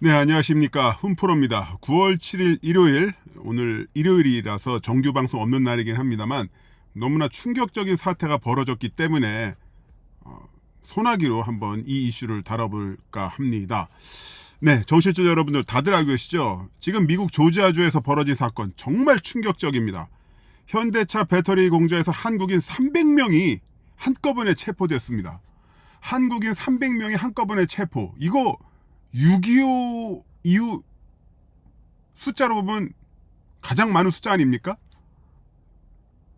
네, 안녕하십니까. 훈프로입니다. 9월 7일 일요일, 오늘 일요일이라서 정규 방송 없는 날이긴 합니다만, 너무나 충격적인 사태가 벌어졌기 때문에, 어, 소나기로 한번 이 이슈를 다뤄볼까 합니다. 네, 정실조 여러분들 다들 알고 계시죠? 지금 미국 조지아주에서 벌어진 사건 정말 충격적입니다. 현대차 배터리 공장에서 한국인 300명이 한꺼번에 체포됐습니다. 한국인 300명이 한꺼번에 체포. 이거 6.25 이후 숫자로 보면 가장 많은 숫자 아닙니까?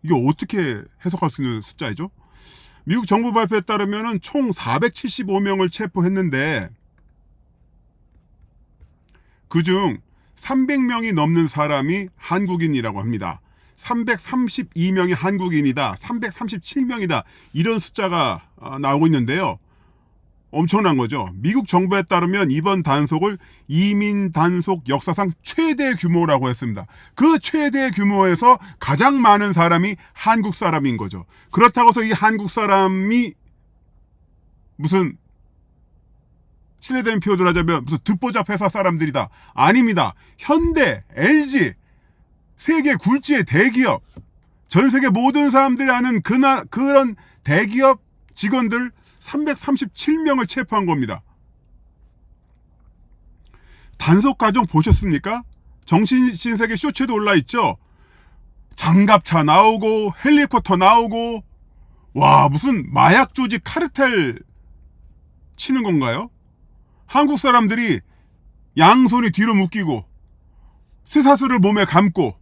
이게 어떻게 해석할 수 있는 숫자이죠? 미국 정부 발표에 따르면 총 475명을 체포했는데 그중 300명이 넘는 사람이 한국인이라고 합니다. 332명이 한국인이다. 337명이다. 이런 숫자가 아, 나오고 있는데요. 엄청난 거죠. 미국 정부에 따르면 이번 단속을 이민 단속 역사상 최대 규모라고 했습니다. 그 최대 규모에서 가장 많은 사람이 한국 사람인 거죠. 그렇다고 해서 이 한국 사람이 무슨 실례된 표현을 하자면 무슨 듣보잡 회사 사람들이다. 아닙니다. 현대, LG, 세계 굴지의 대기업, 전 세계 모든 사람들이 아는 그나, 그런 대기업 직원들 337명을 체포한 겁니다. 단속 과정 보셨습니까? 정신신세계 쇼츠에도 올라있죠? 장갑차 나오고 헬리콥터 나오고 와 무슨 마약 조직 카르텔 치는 건가요? 한국 사람들이 양손이 뒤로 묶이고 쇠사슬을 몸에 감고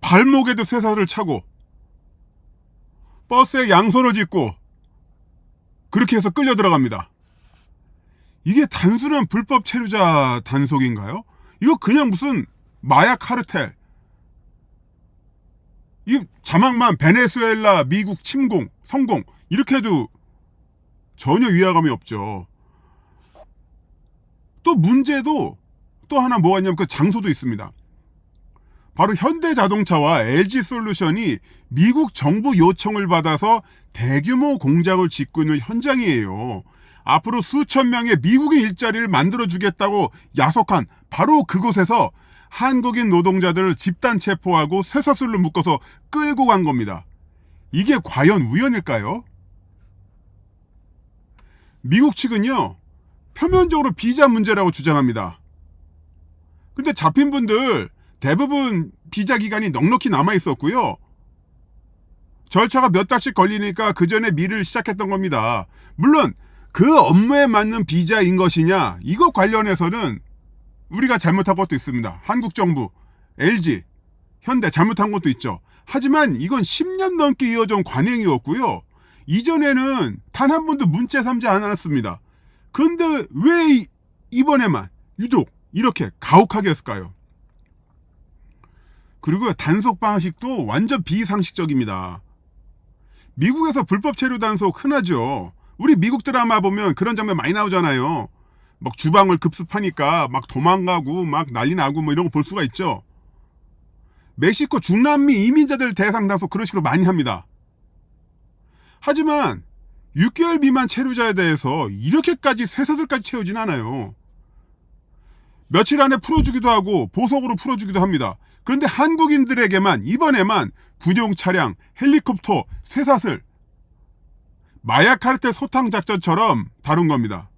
발목에도 쇠사슬을 차고 버스에 양손을 짚고 그렇게 해서 끌려 들어갑니다. 이게 단순한 불법 체류자 단속인가요? 이거 그냥 무슨 마약 카르텔. 이 자막만 베네수엘라 미국 침공, 성공 이렇게 해도 전혀 위화감이 없죠. 또 문제도 또 하나 뭐가 있냐면 그 장소도 있습니다. 바로 현대자동차와 LG솔루션이 미국 정부 요청을 받아서 대규모 공장을 짓고 있는 현장이에요. 앞으로 수천 명의 미국인 일자리를 만들어주겠다고 야속한 바로 그곳에서 한국인 노동자들을 집단 체포하고 쇠사슬로 묶어서 끌고 간 겁니다. 이게 과연 우연일까요? 미국 측은요, 표면적으로 비자 문제라고 주장합니다. 근데 잡힌 분들 대부분 비자 기간이 넉넉히 남아 있었고요. 절차가 몇 달씩 걸리니까 그 전에 미를 시작했던 겁니다. 물론 그 업무에 맞는 비자인 것이냐 이거 관련해서는 우리가 잘못한 것도 있습니다. 한국 정부, LG, 현대 잘못한 것도 있죠. 하지만 이건 10년 넘게 이어져온 관행이었고요. 이전에는 단 한 번도 문자 삼지 않았습니다. 근데 왜 이번에만 유독 이렇게 가혹하게 했을까요? 그리고 단속 방식도 완전 비상식적입니다. 미국에서 불법 체류 단속 흔하죠. 우리 미국 드라마 보면 그런 장면 많이 나오잖아요. 막 주방을 급습하니까 막 도망가고 막 난리 나고 뭐 이런 거 볼 수가 있죠. 멕시코 중남미 이민자들 대상 단속 그런 식으로 많이 합니다. 하지만 6개월 미만 체류자에 대해서 이렇게까지 쇠사슬까지 채우진 않아요. 며칠 안에 풀어주기도 하고 보석으로 풀어주기도 합니다. 그런데 한국인들에게만 이번에만 군용 차량, 헬리콥터, 쇠사슬, 마약 카르텔 소탕 작전처럼 다룬 겁니다.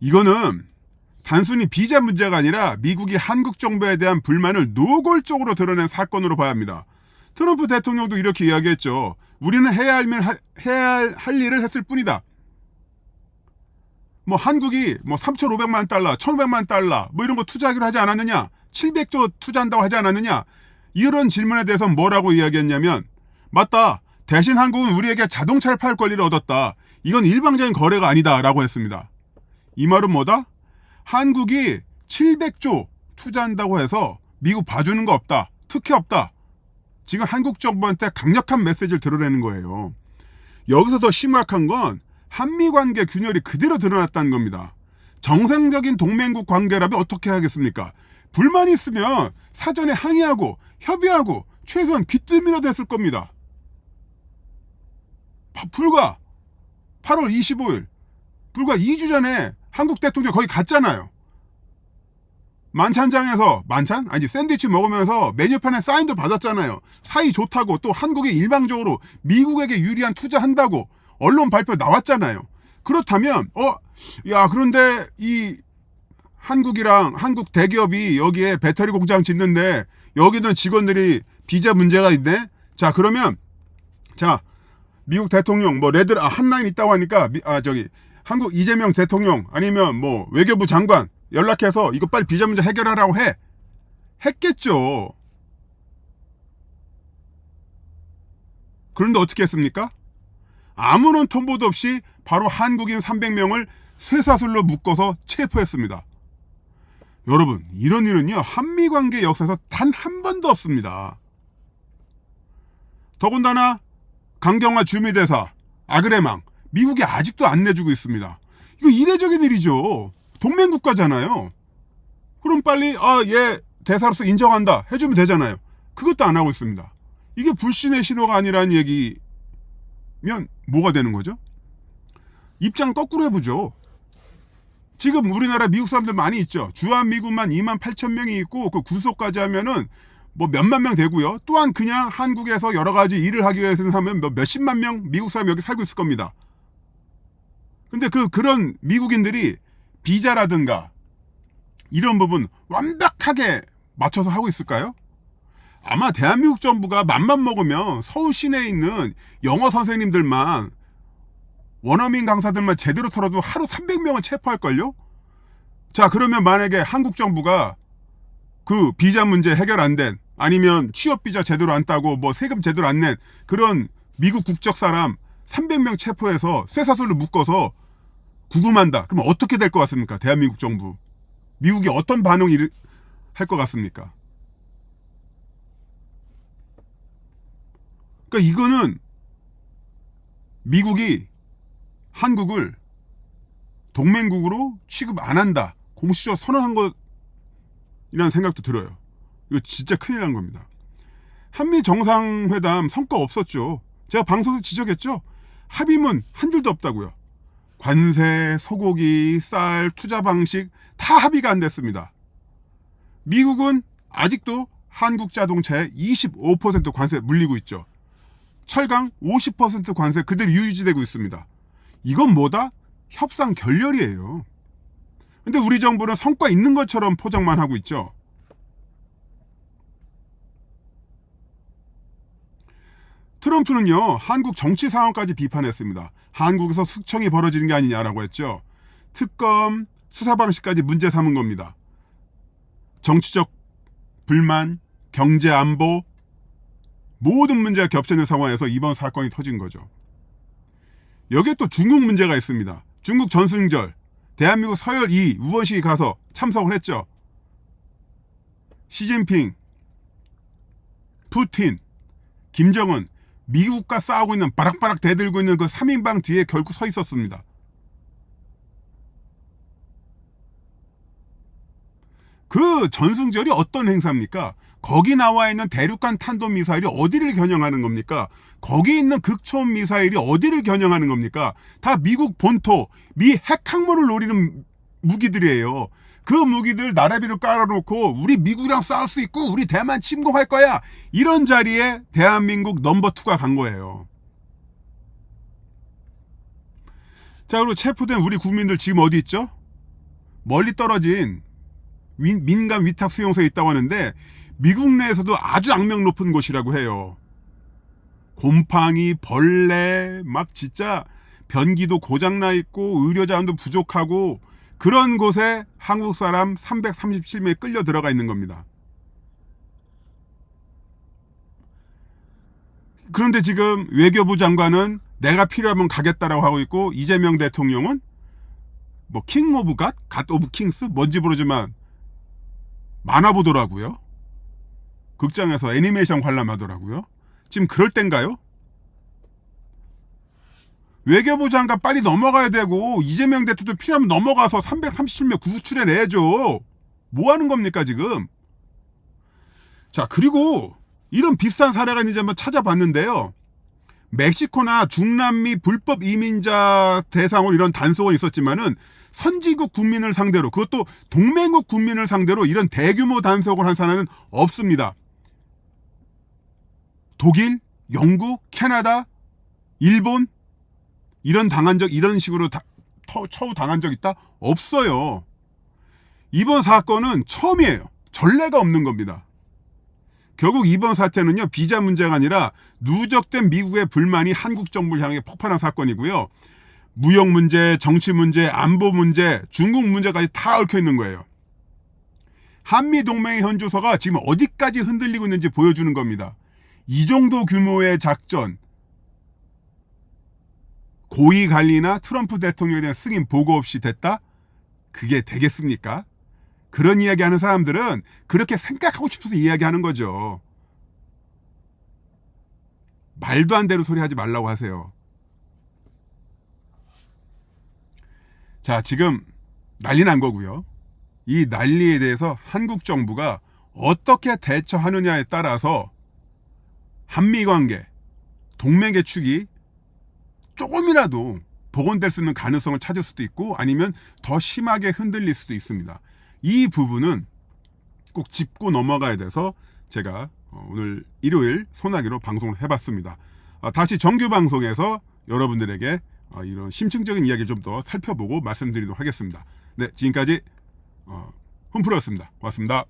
이거는 단순히 비자 문제가 아니라 미국이 한국 정부에 대한 불만을 노골적으로 드러낸 사건으로 봐야 합니다. 트럼프 대통령도 이렇게 이야기했죠. 우리는 해야 할, 해야 할, 할 일을 했을 뿐이다. 뭐 한국이 뭐 3,500만 달러, 1,500만 달러 뭐 이런 거 투자하기로 하지 않았느냐? 700조 투자한다고 하지 않았느냐? 이런 질문에 대해서 뭐라고 이야기했냐면 맞다. 대신 한국은 우리에게 자동차를 팔 권리를 얻었다. 이건 일방적인 거래가 아니다라고 했습니다. 이 말은 뭐다? 한국이 700조 투자한다고 해서 미국 봐주는 거 없다. 특혜 없다. 지금 한국 정부한테 강력한 메시지를 드러내는 거예요. 여기서 더 심각한 건 한미 관계 균열이 그대로 드러났다는 겁니다. 정상적인 동맹국 관계라면 어떻게 하겠습니까? 불만이 있으면 사전에 항의하고 협의하고 최소한 귀뜸이라도 했을 겁니다. 불과 8월 25일 불과 2주 전에 한국 대통령 거기 갔잖아요. 만찬장에서 만찬 아니 샌드위치 먹으면서 메뉴판에 사인도 받았잖아요. 사이 좋다고 또 한국이 일방적으로 미국에게 유리한 투자한다고 언론 발표 나왔잖아요. 그렇다면 어 야 그런데 이 한국이랑 한국 대기업이 여기에 배터리 공장 짓는데 여기는 직원들이 비자 문제가 있네. 자 그러면 자 미국 대통령 뭐 레드 아, 한라인 있다고 하니까 미- 아 저기 한국 이재명 대통령 아니면 뭐 외교부 장관 연락해서 이거 빨리 비자 문제 해결하라고 해 했겠죠. 그런데 어떻게 했습니까? 아무런 통보도 없이 바로 한국인 300명을 쇠사슬로 묶어서 체포했습니다. 여러분, 이런 일은요, 한미 관계 역사에서 단 한 번도 없습니다. 더군다나, 강경화 주미대사, 아그레망, 미국이 아직도 안 내주고 있습니다. 이거 이례적인 일이죠. 동맹국가잖아요. 그럼 빨리, 아, 얘 대사로서 인정한다. 해주면 되잖아요. 그것도 안 하고 있습니다. 이게 불신의 신호가 아니라는 얘기면 뭐가 되는 거죠? 입장 거꾸로 해보죠. 지금 우리나라 미국 사람들 많이 있죠. 주한미군만 2만 8천 명이 있고 그 구속까지 하면은 뭐 몇만 명 되고요. 또한 그냥 한국에서 여러 가지 일을 하기 위해서는 하면 몇, 몇십만 명 미국 사람 여기 살고 있을 겁니다. 근데 그 그런 미국인들이 비자라든가 이런 부분 완벽하게 맞춰서 하고 있을까요? 아마 대한민국 정부가 맘만 먹으면 서울 시내에 있는 영어 선생님들만 원어민 강사들만 제대로 털어도 하루 300명은 체포할걸요? 자, 그러면 만약에 한국 정부가 그 비자 문제 해결 안 된, 아니면 취업 비자 제대로 안 따고 뭐 세금 제대로 안 낸 그런 미국 국적 사람 300명 체포해서 쇠사슬로 묶어서 구금한다. 그럼 어떻게 될 것 같습니까? 대한민국 정부. 미국이 어떤 반응을 할 것 같습니까? 그러니까 이거는 미국이 한국을 동맹국으로 취급 안 한다. 공식적으로 선언한 것이라는 생각도 들어요. 이거 진짜 큰일 난 겁니다. 한미 정상회담 성과 없었죠. 제가 방송에서 지적했죠. 합의문 한 줄도 없다고요. 관세, 소고기, 쌀, 투자 방식 다 합의가 안 됐습니다. 미국은 아직도 한국 자동차에 25% 관세 물리고 있죠. 철강 50% 관세 그대로 유지되고 있습니다. 이건 뭐다? 협상 결렬이에요. 근데 우리 정부는 성과 있는 것처럼 포장만 하고 있죠. 트럼프는요, 한국 정치 상황까지 비판했습니다. 한국에서 숙청이 벌어지는 게 아니냐라고 했죠. 특검, 수사 방식까지 문제 삼은 겁니다. 정치적 불만, 경제 안보, 모든 문제가 겹쳐있는 상황에서 이번 사건이 터진 거죠. 여기에 또 중국 문제가 있습니다. 중국 전승절, 대한민국 서열 2 우원식이 가서 참석을 했죠. 시진핑, 푸틴, 김정은, 미국과 싸우고 있는 바락바락 대들고 있는 그 3인방 뒤에 결국 서 있었습니다. 그 전승절이 어떤 행사입니까? 거기 나와 있는 대륙간 탄도 미사일이 어디를 겨냥하는 겁니까? 거기 있는 극초음 미사일이 어디를 겨냥하는 겁니까? 다 미국 본토, 미 핵항모를 노리는 무기들이에요. 그 무기들 나라비로 깔아놓고 우리 미국이랑 싸울 수 있고 우리 대만 침공할 거야. 이런 자리에 대한민국 넘버 투가 간 거예요. 자, 그리고 체포된 우리 국민들 지금 어디 있죠? 멀리 떨어진 민- 민간 위탁 수용소에 있다고 하는데 미국 내에서도 아주 악명 높은 곳이라고 해요. 곰팡이, 벌레, 막 진짜 변기도 고장나 있고 의료 자원도 부족하고 그런 곳에 한국 사람 337명이 끌려 들어가 있는 겁니다. 그런데 지금 외교부 장관은 내가 필요하면 가겠다라고 하고 있고 이재명 대통령은 뭐 킹 오브 갓, 갓 오브 킹스 뭔지 모르지만 만화 보더라고요. 극장에서 애니메이션 관람하더라고요. 지금 그럴 땐가요? 외교부 장관 빨리 넘어가야 되고 이재명 대통령도 필요하면 넘어가서 337명 구출해 내죠. 뭐 하는 겁니까 지금? 자 그리고 이런 비슷한 사례가 있는지 한번 찾아봤는데요. 멕시코나 중남미 불법 이민자 대상으로 이런 단속은 있었지만은 선진국 국민을 상대로 그것도 동맹국 국민을 상대로 이런 대규모 단속을 한 사람은 없습니다. 독일, 영국, 캐나다, 일본 이런 당한 적 이런 식으로 다, 터- 처우 당한 적 있다? 없어요. 이번 사건은 처음이에요. 전례가 없는 겁니다. 결국 이번 사태는요 비자 문제가 아니라 누적된 미국의 불만이 한국 정부를 향해 폭발한 사건이고요. 무역 문제, 정치 문제, 안보 문제, 중국 문제까지 다 얽혀 있는 거예요. 한미 동맹의 현주소가 지금 어디까지 흔들리고 있는지 보여주는 겁니다. 이 정도 규모의 작전, 고위 관리나 트럼프 대통령에 대한 승인 보고 없이 됐다? 그게 되겠습니까? 그런 이야기 하는 사람들은 그렇게 생각하고 싶어서 이야기하는 거죠. 말도 안 되는 소리 하지 말라고 하세요. 자, 지금 난리 난 거고요. 이 난리에 대해서 한국 정부가 어떻게 대처하느냐에 따라서 한미 관계, 동맹의 축이 조금이라도 복원될 수 있는 가능성을 찾을 수도 있고 아니면 더 심하게 흔들릴 수도 있습니다. 이 부분은 꼭 짚고 넘어가야 돼서 제가 어, 오늘 일요일 소나기로 방송을 해봤습니다. 아, 다시 정규 방송에서 여러분들에게 어, 이런 심층적인 이야기를 좀 더 살펴보고 말씀드리도록 하겠습니다. 네, 지금까지 어, 홈프로였습니다. 고맙습니다.